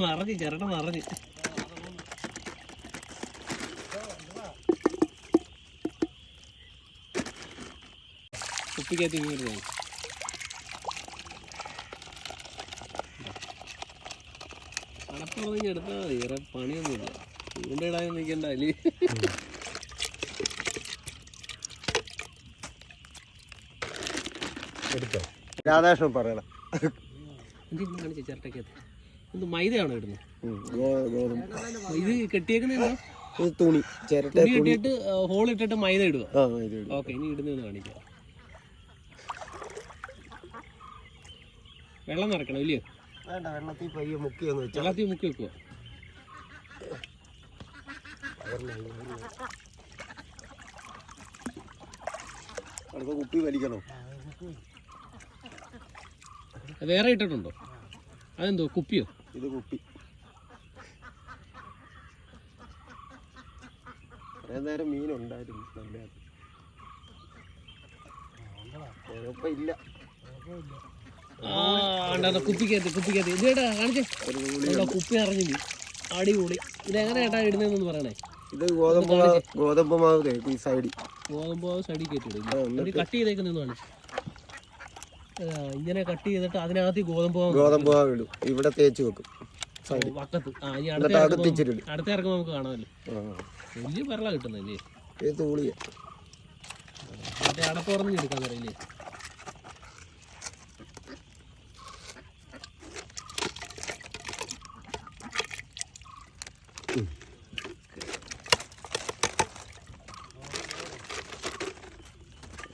നിറഞ്ഞ് ചിരട്ട നിറഞ്ഞ്. കുപ്പിക്കകത്ത് ഇങ്ങനെ അടപ്പുറത്തേക്ക് എടുത്താൽ മതി വേറെ പണിയൊന്നുമില്ല. ചൂണ്ടയിടാൻ നിൽക്കണ്ട അല്ലേ? രാധാകൃഷ്ണൻ പറയണം. കാണിച്ച ചിരട്ടക്കകത്ത് എന്ത് മൈദയാണോ ഇടുന്നത്? ഇത് കെട്ടിയേക്കുന്ന ഇത് തുണി ചിരട്ട തുണി കെട്ടിയിട്ട് ഹോൾ ഇട്ടിട്ട് മൈദ ഇടുക? ആ ഇത് ഇടും. ഓക്കെ ഇനി ഇടുന്നതെന്ന് കാണിക്കാം. വെള്ളം നിറക്കണം ഇല്ലയോ വേണ്ട വെള്ളത്തിൽ പയ്യെ മുക്കി ഒന്ന് വെച്ചാൽ വെള്ളത്തിൽ മുക്കി വെക്കുക അടുത്ത കുപ്പി വലിക്കണോ. വേറെ ഇട്ടിട്ടുണ്ടോ? അതെന്തോ കുപ്പിയോ? ഇത് കുപ്പി. കുറേ നേരം മീനുണ്ടായിരുന്നു നല്ല കുഴപ്പമില്ല കുപ്പിക്കകത്ത് കുപ്പിക്കകത്ത് ഇത് കേട്ടാ കാണിച്ചേ? കുപ്പി അറിഞ്ഞു നീ അടിപൊളി. ഇത് എങ്ങനെ ഏട്ടാ ഇടുന്നതെന്ന് പറയണേ? ഇത് ഗോതമ്പ് മാവ് ഗോതമ്പ് മാവ് ഈ സൈഡിൽ ഗോതമ്പ് സൈഡിൽ കയറ്റി കട്ട് ചെയ്തേക്കുന്നതാണ് ഇങ്ങനെ കട്ട് ചെയ്തിട്ട് അതിനകത്ത് ഈ ഗോതമ്പ് ഗോതമ്പ് മാവ് ഇടും. ഇവിടെ തേച്ച് വെക്കും. വക്കത്ത്. ആ ഇനി അടുത്ത ഇറക്കുമ്പോ- അടുത്ത ഇറക്കുമ്പോൾ നമുക്ക് കാണാമല്ലോ. വലിയ പെരള കിട്ടുന്നല്ലേ ഇത് തൂളിയ. മറ്റേ അടപ്പുറന്ന് എടുക്കാൻ പറയില്ലേ?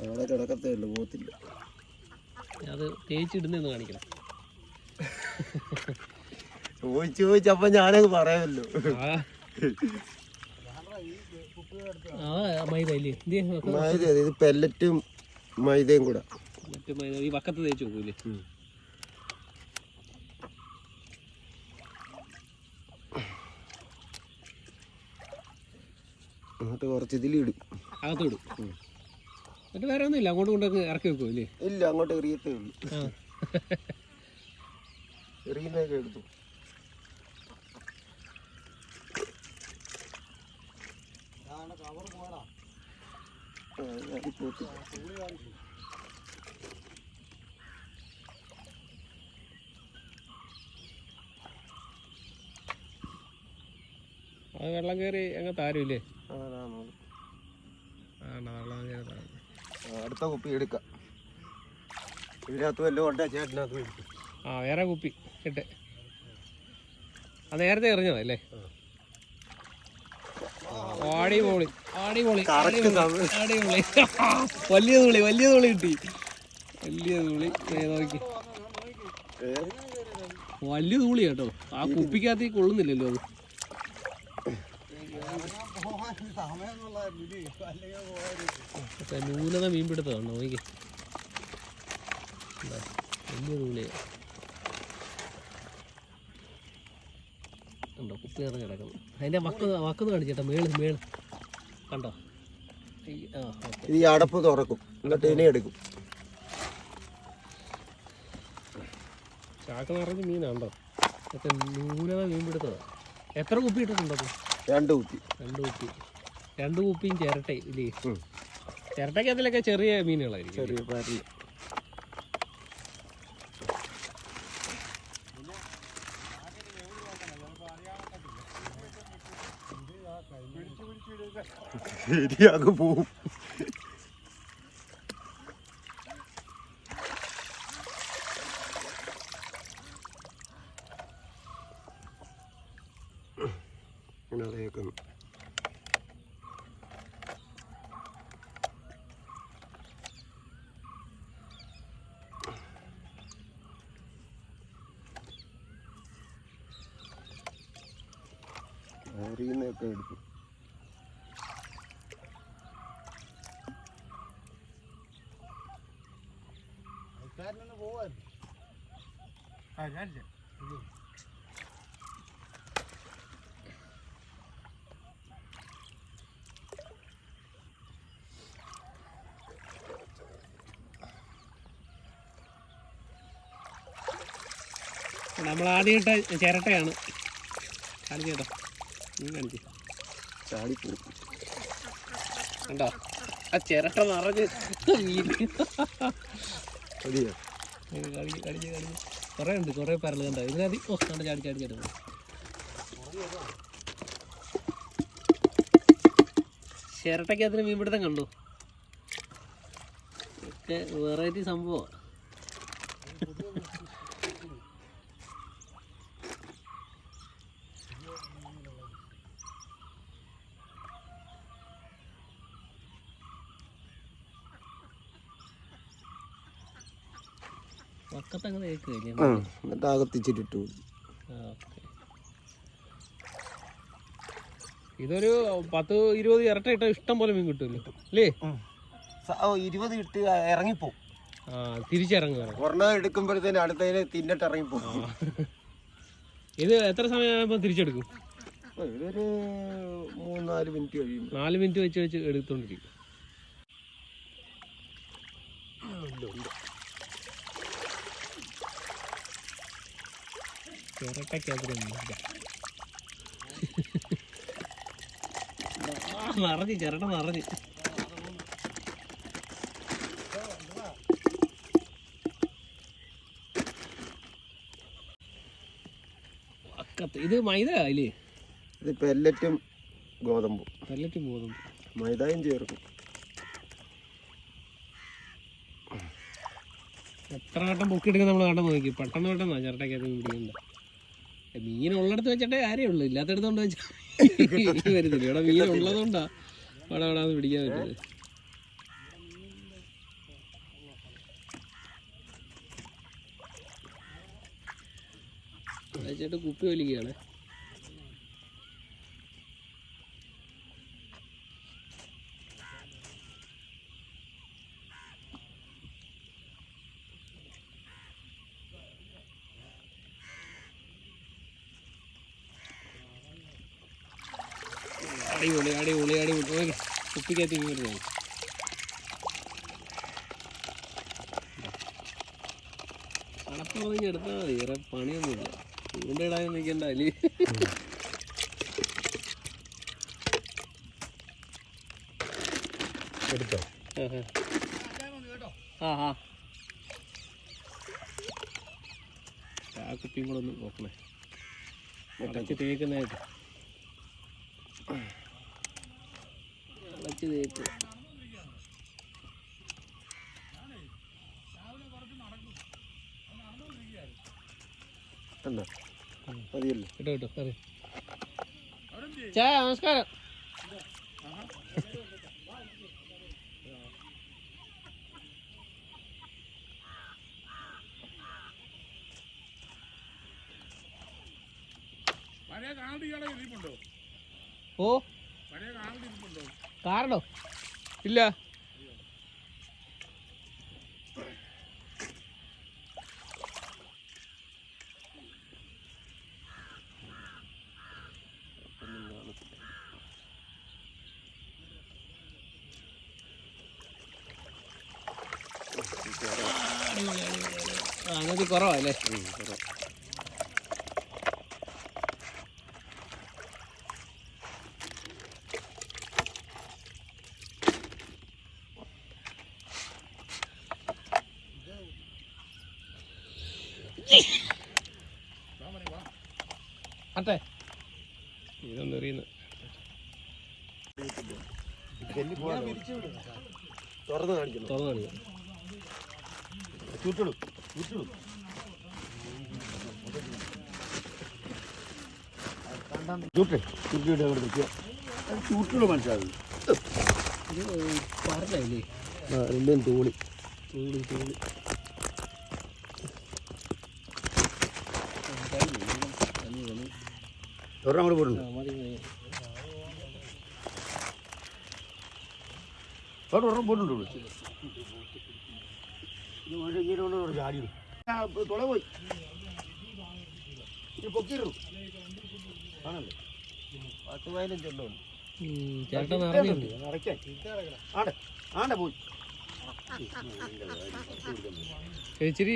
അവിടെ കിടക്കത്തേ ഉള്ളു പോത്തില്ല അത് തേച്ചിടുന്നെന്ന് കാണിക്കണം. ചോദിച്ചു ചോദിച്ചപ്പോ ഞാനത് പറയാമല്ലോ. മൈദ ഇല്ലേ മൈദ ഇത് പെല്ലറ്റും മൈദയും കൂടെ. മറ്റേ മൈദ ഈ വക്കത്ത് തേച്ച് നോക്കൂലേ എന്നിട്ട് കുറച്ച് ഇതിലിടും. അകത്തോടും എന്നിട്ട് വേറെ ഒന്നുമില്ല അങ്ങോട്ട് കൊണ്ടൊക്കെ ഇറക്കി വെക്കും ഇല്ലേ? ഇല്ല അങ്ങോട്ട് എറിയത്തേ ഉള്ളൂ. എറിയുന്നതൊക്കെ എടുത്തു. അത് വെള്ളം കയറി അങ്ങ് താരുമില്ലേ ആ, അതാണ് വെള്ളം കയറി താരും. അടുത്ത കുപ്പി എടുക്കാം. ഇതിനകത്ത് വല്ലതും ഉണ്ടോ? ചേട്ടനകത്ത് എടുക്കും. ആ വേറെ കുപ്പി ഇട്ട്. അത് നേരത്തെ എറിഞ്ഞതല്ലേ അടിപൊളി അടിപൊളി Correct അടിപൊളി, വലിയ തുള്ളി വലിയ തുള്ളി കിട്ടി. വലിയ തുള്ളി. നോക്കി. വലിയ തുള്ളി കേട്ടോ. ആ കുപ്പിക്കകത്ത് കൊള്ളുന്നില്ലല്ലോ അത് മറ്റേ ന്യൂനത മീൻപിടുത്തമാണ് നോക്കി ഇതാ, വലിയ തുള്ളിയാ കണ്ടോ നിറഞ്ഞ് കിടക്കുന്നു. അതിന്റെ വക്ക് വക്കെന്ന് കാണിച്ചേട്ടാ മേൾ മേൾ. കണ്ടോ? ഈ, അടപ്പ് തുറക്കും. എന്നിട്ട് ഇനി എടുക്കും. ചാക്ക് നിറഞ്ഞ് മീനാണ്ടോ മറ്റേ മീൻ പിടുത്തതാണ് എത്ര കുപ്പി ഇട്ടിട്ടുണ്ടോ രണ്ട് കുപ്പി. രണ്ട് കുപ്പി. രണ്ട് കുപ്പിയും ചിരട്ടയും ഇല്ലേ? ഉം. ചിരട്ടയ്ക്കകത്തിലൊക്കെ ചെറിയ മീനുകളായിരിക്കും ചെറിയ പരൽ. ശരിയാകെ പോവും. എറിയുന്നതൊക്കെ എടുത്തു. നമ്മൾ ആദ്യമായിട്ട് ചിരട്ടയാണ്. കാണിച്ചേട്ടോ നീ ചാടിപ്പോവും കണ്ടോ? ആ ചിരട്ട നിറഞ്ഞ്. മതിയോ കുറേ ഉണ്ട് കുറേ പരൽ കണ്ടോ? ഇതിനകത്ത് ഓ കണ്ട? ചാടി ചാടി ചാടി. ചിരട്ടയ്ക്ക് അതിന് മീൻപിടുത്തം കണ്ടു. ഒക്കെ വെറൈറ്റി സംഭവമാണ്. ആ എന്നിട്ട് അകത്തിച്ചിട്ടിട്ടു ഇതൊരു പത്ത് ഇരുപത് ഇരട്ട ഇട്ട ഇഷ്ടം പോലെ മീൻ കിട്ടുമല്ലോ. അല്ലേ? ഇരുപത് ഇട്ട് ഇറങ്ങിപ്പോ ആ തിരിച്ചിറങ്ങുക ഒരെണ്ണം എടുക്കുമ്പോഴത്തേന് അടുത്തതിന് തിന്നിട്ട് ഇറങ്ങിപ്പോ ഇത് എത്ര സമയമാകുമ്പോൾ തിരിച്ചെടുക്കും? ഇതൊരു മൂന്നാൽ മിനിറ്റ് കഴിയും. നാല് മിനിറ്റ് വെച്ച് വെച്ച് എടുത്തോണ്ടിരിക്കും. മീനില്ല. ആ, നിറഞ്ഞ് ചിരട്ട നിറഞ്ഞ് അക്കത്ത് ഇത് മൈദ അല്ലേ ഇത് പെല്ലറ്റും ഗോതമ്പും. പെല്ലറ്റും ഗോതമ്പ്. മൈദയും ചേർക്കും. എത്ര വട്ടം പൊക്കിയെടുക്കാൻ നമ്മൾ കണ്ടു നോക്കി. പെട്ടെന്ന് പെട്ടെന്നാണ് ചിരട്ടയ്ക്കകത്ത് മീൻ പിടിക്കണ്ട. മീൻ ഉള്ളിടത്ത് വെച്ചിട്ടേ കാര്യമുള്ളൂ. ഇല്ലാത്തടത്ത് കൊണ്ട് വെച്ചാൽ വരുന്നില്ല ഇവിടെ മീൻ ഉള്ളതുകൊണ്ടാ അവിടെ അവിടെ പിടിക്കാൻ പറ്റുന്നത് ചേട്ടാ കുപ്പി വലിക്കുകയാണ്. അടിപൊളി അടിപൊളി അടിപൊളി. ഓക്കെ കുപ്പിക്കകത്ത് മീൻ വരുന്നത് അടപ്പുറത്തേക്ക് എടുത്താൽ മതി വേറെ പണിയൊന്നുമില്ല. ചൂണ്ടയിടാൻ നിൽക്കണ്ട അല്ലേ എടുത്തോ? ആ ആ. ആ കുപ്പിയും കൂടെ ഒന്ന് നോക്കണേ. അടച്ച് തേക്കുന്നതായിട്ട്. അതെ ചായ നമസ്കാരം. ഓ? പഴയ കാണ്ട് ഇരിപ്പുണ്ടോ കാരണോ? ഇല്ല. അങ്ങനത്തെ കുറവല്ലേ അട്ടെ ഇതൊന്നും എറിയുന്നു തുറന്ന് കാണിക്കണം. തുറന്നു കാണിക്കാം ചുറ്റിടും ചുറ്റിടും ചൂട്ടെ ചുറ്റിട്ട് അങ്ങോട്ട് നിൽക്കുക ചൂട്ടിടും മനസ്സിലാകും പറഞ്ഞല്ലേ രണ്ടും തോണി. തൂളി തൂളി ഒരെണ്ണം അങ്ങോട്ട് പോയിട്ടുണ്ട് ഒരെണ്ണം പോയിട്ടുണ്ട് ഇവിടെ. ചാടി തുള പോയി. ആണല്ലേ? പത്ത് ചേട്ടൻ ആടെ ആടെ ഇച്ചിരി